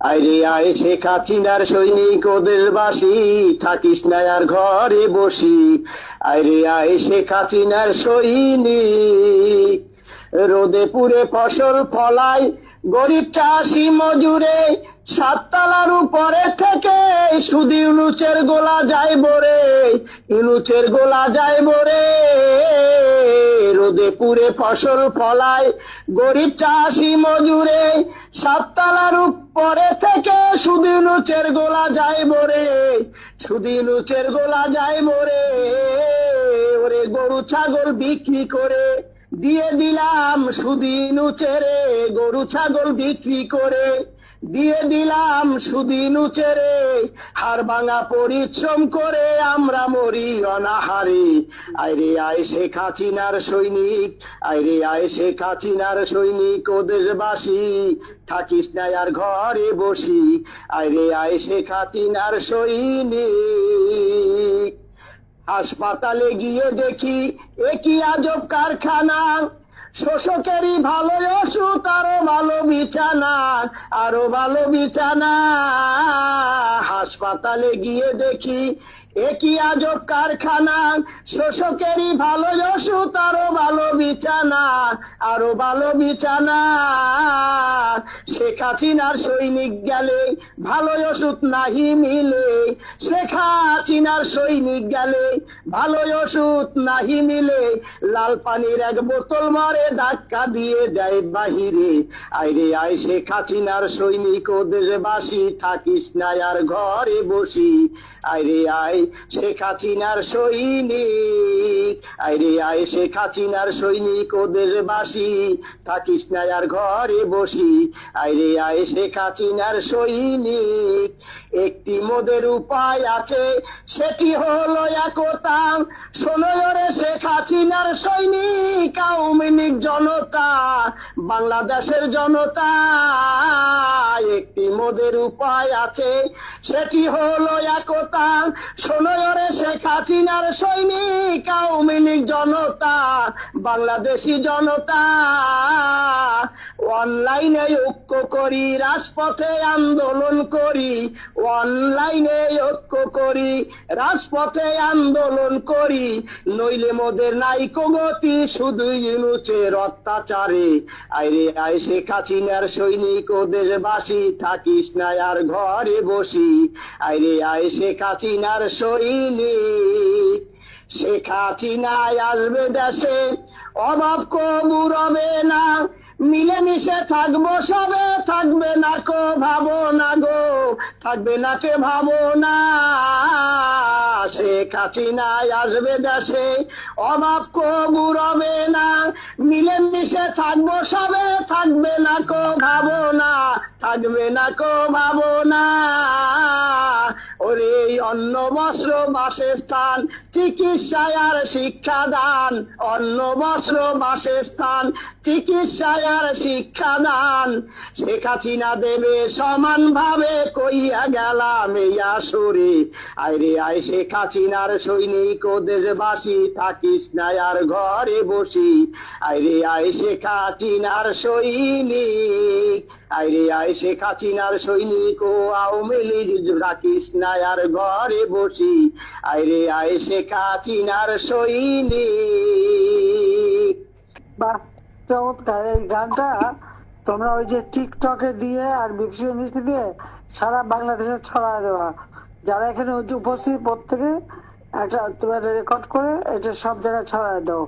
আইরে আয় শেখ হাসিনার সৈনিক ওদের বাসি, থাকিস না আর ঘরে বসি। আইরে আয় শেখ হাসিনার সৈনিক, রোদে পুরে ফসল ফলাই, গরিব চাষি মজুরে, সাততলার উপরে থেকে শুধু ইউনুচের গোলা যায় বরে ইউনুচের গোলা যায় বরে রোদে পুরে ফসল ফলায়। গরিব চাষি মজুরে, সাততলার উপরে থেকে সুদি ইউনুচের গোলা যায় বরে সুদি ইউনুচের গোলা যায় বরে ওরে গরু, ছাগল বিক্রি করে দিয়ে দিলাম সুদিন উচেরে। গরু, ছাগল বিক্রি করে। দিয়ে দিলাম সুদিন উচেরে হার ভাঙা পরিশ্রম করে আমরা মরি অনাহারে। আইরে আয় শেখ হাসিনার সৈনিক, আইরে আয় শেখ হাসিনার সৈনিক ও দেশবাসী, থাকিস না আর ঘরে বসি। আইরে আয় শেখ হাসিনার সৈনিক। হাসপাতালে গিয়ে দেখি একই আজব কারখানা। শোষকেরই ভালো ওষুধ আরও ভালো বিছানা, আরও ভালো বিছানা। হাসপাতালে গিয়ে দেখি, একই আজব কারখানা। শোষকেরই ভালো ওষুধ আরও ভালো বিছানা, আরও ভালো বিছানা। শেখ হাসিনার সৈনিক গেলে ভালো ওষুধ নাহি মিলে। শেখ হাসিনার সৈনিক গেলে ভালো ওষুধ নাহি মিলে। লাল পানির এক বোতল মারে ধাক্কা দিয়ে দেয় বাহিরে। আইরে আয় শেখ হাসিনার সৈনিক ও দেশবাসী থাকিস না আর ঘরে বসি। আইরে আয় শেখ হাসিনার সৈনিক, আইরে আয় শেখ হাসিনার সৈনিক ও দেশবাসী থাকিস না আর ঘরে বসি। আইরে আয় শেখ হাসিনার সৈনিক, একটি মোদের উপায় আছে, সেটি হলো একতা শোনো রে শেখ হাসিনার সৈনিক, আওয়ামী জনতা, বাংলাদেশের জনতা, একটি মোদের উপায় আছে, সেটি হলো একতা। শোনো রে শেখ হাসিনার সৈনিক, আওয়ামী লীগ জনতা, বাংলাদেশি জনতা। অনলাইনে ঐক্য করি, রাজপথে আন্দোলন করি, অনলাইনে ঐক্য করি, রাজপথে আন্দোলন করি। নইলে মোদের নাইকো গতি, শুধু ইনুচের অত্যাচারে আইরে আয় শেখ হাসিনার সৈনিক, ও দেশবাসী, থাকিস না আর ঘরে বসি। আইরে আয় শেখ হাসিনার সৈনিক শেখ হাসিনায় আসবে দেশে, অভাব কবু রবে না। মিলেমিশে থাকব সবে, থাকবে না কো ভাবো না গো, থাকবে না কে ভাবো না শেখ হাসিনায় আসবে দেশে। অভাব কবুর হবে না, মিলেমিশে থাকব সবে, থাকবে না কো ভাবো না থাকবে না কো ভাবো না ওরে অন্ন বস্ত্র বাসস্থান চিকিৎসায় শিক্ষাদান। অন্ন বস্ত্র বাসস্থান চিকিৎসায় শিক্ষাদান। শেখ হাসিনা দেবে কইয়া গেলাম আইরে আয় শেখ হাসিনার সৈনিক ও দেশবাসী, থাকিস না ঘরে বসি। আইরে আয় শেখ হাসিনার সৈনিক, আইরে আয় শেখ হাসিনার সৈনিক ও আওয়ামী লীগ রাখিস আর ঘরে বসি। আইরে আয় শেখ হাসিনার সৈনিক। বাহ, চমৎকার। এই গানটা তোমরা ওই যে টিকটকে দিয়ে আর বিপসি দিয়ে সারা বাংলাদেশে ছড়ায় দেওয়া। যারা এখানে উপস্থিত, প্রত্যেকে একটা তোমরা রেকর্ড করে এটা সব জায়গায় ছড়ায় দাও।